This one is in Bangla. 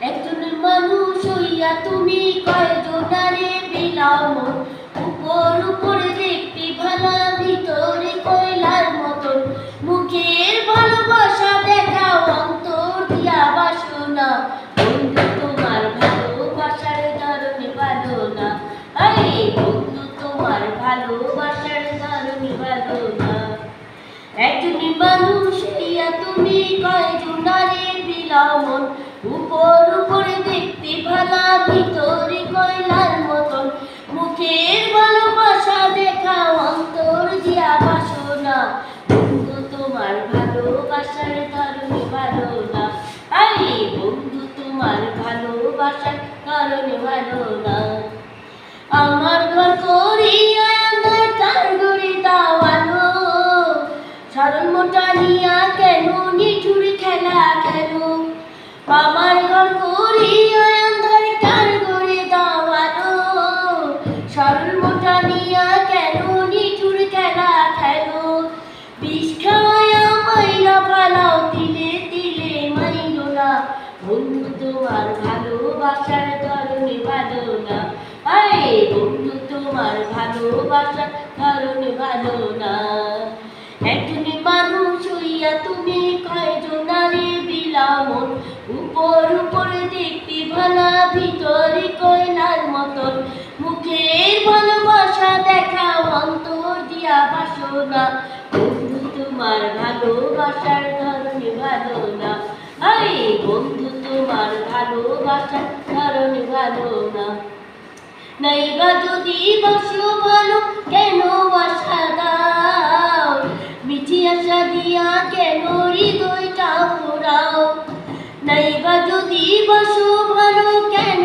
একজনের মানুষ হইয়া তুমি কয়জনারে বিলাও? উপর উপরে দেখতে ভালা, ভিতরে কয়লার মতন। মুখের ভালোবাসা দেখাও, অন্তর দিয়া বাসনা। বন্ধু, তোমার ভালোবাসার ধরনে ভালো না আরে, বন্ধু, তোমার ভালোবাসার ধরনে ভালো না একজনই মানুষ হইয়া তুমি কয়জনারে বিলাও উপর উপরে দেখতে ভালা, ভিতরে কয়লার মতন। মুখের ভালোবাসা দেখা অন্তর দিয়া বাসনা। বন্ধু, তোমার ভালোবাসার ধরনে ভালো না আরে বন্ধু, তোমার ভালোবাসার কারণে ভালো না আমার ঘর করিয়া তার গড়ে দাওয়ানো। সরল মোটা নিয়া ভালোবাসার ভালো না বন্ধু, তোমার ভালো না মানুষ হইয়া তুমি উপর উপরে দেখতে ভালা, ভিতরে কয়লার মতন। মুখের ভালোবাসা দেখা অন্তর দিয়া বাসনা। বন্ধু, তোমার ভালোবাসার ধরনে ভালো না। আরে বন্ধু ভালোবাসার যদি বাসো ভালো কেন বাসা দাও? মিঠি আশা দিয়া কেন হৃদয়টা পোড়াও? নাইবা যদি বাসো ভালো কেন